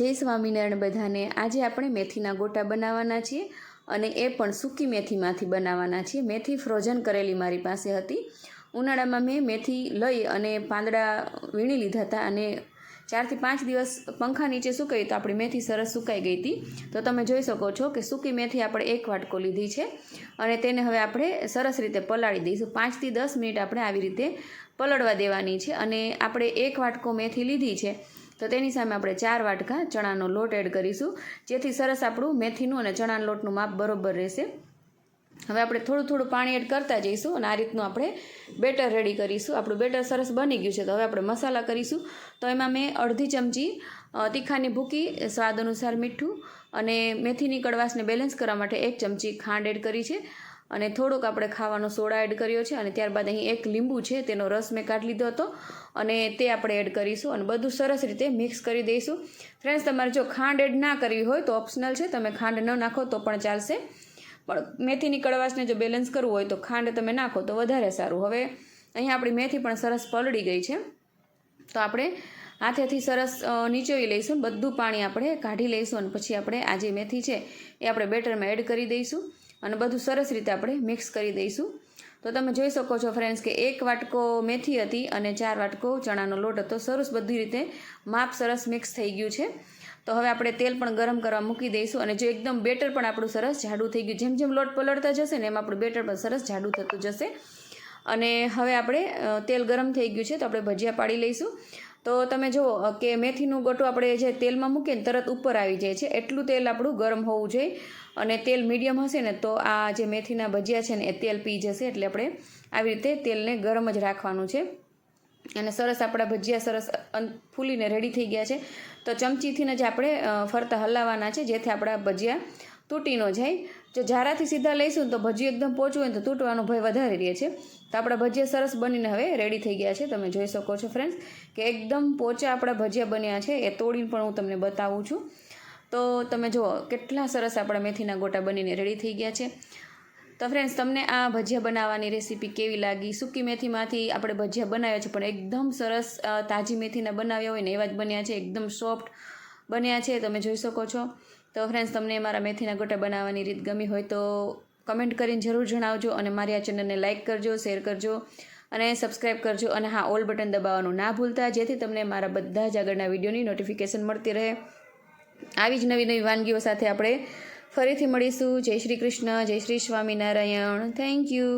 જય સ્વામિનારાયણ બધાને. આજે આપણે મેથીના ગોટા બનાવવાના છીએ અને એ પણ સૂકી મેથીમાંથી બનાવવાના છીએ. મેથી ફ્રોઝન કરેલી મારી પાસે હતી. ઉનાળામાં મેં મેથી લઈ અને પાંદડા વીણી લીધા હતા અને ચારથી પાંચ દિવસ પંખા નીચે સુકાઈ તો આપણી મેથી સરસ સુકાઈ ગઈ હતી. તો તમે જોઈ શકો છો કે સૂકી મેથી આપણે એક વાટકો લીધી છે અને તેને હવે આપણે સરસ રીતે પલાળી દઈશું. પાંચથી દસ મિનિટ આપણે આવી રીતે પલળવા દેવાની છે અને આપણે એક વાટકો મેથી લીધી છે. તો તેની સામે આપણે ચાર વાટકા ચણાનો લોટ એડ કરીશું. જેથી સરસ આપણું મેથીનું અને ચણાના લોટનું માપ બરોબર રહેશે. હવે આપણે થોડું થોડું પાણી એડ કરતા જઈશું અને આ રીતનું આપણે બેટર રેડી કરીશું. આપણું બેટર સરસ બની ગયું છે તો હવે આપણે મસાલા કરીશું. તો એમાં મેં અડધી ચમચી તીખાની ભૂકી, સ્વાદ અનુસાર મીઠું અને મેથીની કડવાશને બેલેન્સ કરવા માટે એક ચમચી ખાંડ એડ કરી છે. અને થોડોક આપણે ખાવાનો સોડા એડ કર્યો છે અને ત્યારબાદ અહીં એક લીંબુ છે, તેનો રસ મેં કાઢી લીધો હતો અને તે આપણે એડ કરીશું અને બધું સરસ રીતે મિક્સ કરી દઈશું. ફ્રેન્ડ્સ તમારે જો ખાંડ એડ ના કરવી હોય તો ઓપ્શનલ છે, તમે ખાંડ ન નાખો તો પણ ચાલશે. પણ મેથીની કડવાશને જો બેલેન્સ કરવું હોય તો ખાંડ તમે નાખો તો વધારે સારું. હવે અહીં આપણી મેથી પણ સરસ પલળી ગઈ છે. તો આપણે હાથેથી સરસ નીચોવી લઈશું બધું પાણી આપણે કાઢી લઈશું અને પછી આપણે આ જે મેથી છે એ આપણે બેટરમાં એડ કરી દઈશું. અને બધું સરસ રીતે આપણે મિક્સ કરી દઈશું. તો તમે જોઈ શકો છો ફ્રેન્ડ્સ કે એક વાટકો મેથી હતી અને ચાર વાટકો ચણાનો લોટ હતો. સરસ બધી રીતે માપ સરસ મિક્સ થઈ ગયું છે. તો હવે આપણે તેલ પણ ગરમ કરવા મૂકી દઈશું અને જો એકદમ બેટર પણ આપણું સરસ જાડું થઈ ગયું. જેમ જેમ લોટ પલળતા જશે ને એમ આપણું બેટર પણ સરસ જાડું થતું જશે. અને હવે આપણે તેલ ગરમ થઈ ગયું છે તો આપણે ભજીયા પાડી લઈશું. તો તમે જુઓ કે મેથીનું ગોટું આપણે જે તેલમાં મૂકીએ તરત ઉપર આવી જાય છે. એટલું તેલ આપણું ગરમ હોવું જોઈએ અને તેલ મીડિયમ હશે ને, તો આ જે મેથીના ભજીયા છે ને, એ તેલ પી જશે. એટલે આપણે આવી રીતે તેલને ગરમ જ રાખવાનું છે. અને સરસ આપણા ભજીયા સરસ ફૂલીને રેડી થઈ ગયા છે. તો ચમચીથી જ આપણે ફરતા હલાવવાના છે, જેથી આપણા ભજીયા તૂટી ન જાય જો ઝારાથી સીધા લઈશું તો ભજીયું એકદમ પોચું હોય તો તૂટવાનો ભય વધારે રહે છે. તો આપણા ભજીયા સરસ બનીને હવે રેડી થઈ ગયા છે. તમે જોઈ શકો છો ફ્રેન્ડ્સ કે એકદમ પોચા આપણા ભજીયા બન્યા છે. એ તોડીને પણ હું તમને બતાવું છું. તો તમે જુઓ, કેટલા સરસ આપણા મેથીના ગોટા બનીને રેડી થઈ ગયા છે. તો ફ્રેન્ડ્સ તમને આ ભજીયા બનાવવાની રેસીપી કેવી લાગી? સૂકી મેથીમાંથી આપણે ભજીયા બનાવ્યા છે, પણ એકદમ સરસ તાજી મેથીના બનાવ્યા હોય ને એવા જ બન્યા છે. એકદમ સોફ્ટ બન્યા છે, તમે જોઈ શકો છો. તો ફ્રેન્ડ્સ તમને મારા મેથીના ગોટા બનાવવાની રીત ગમી હોય તો કમેન્ટ કરીને જરૂર જણાવજો અને મારી આ ચેનલને લાઇક કરજો શેર કરજો અને સબસ્ક્રાઇબ કરજો અને હા, ઓલ બટન દબાવવાનું ના ભૂલતા, જેથી તમને મારા બધા જ આગળના વિડીયોની નોટિફિકેશન મળતી રહે. આવી જ નવી નવી વાનગીઓ સાથે આપણે ફરીથી મળીશું. જય શ્રી કૃષ્ણ, જય શ્રી સ્વામિનારાયણ. Thank you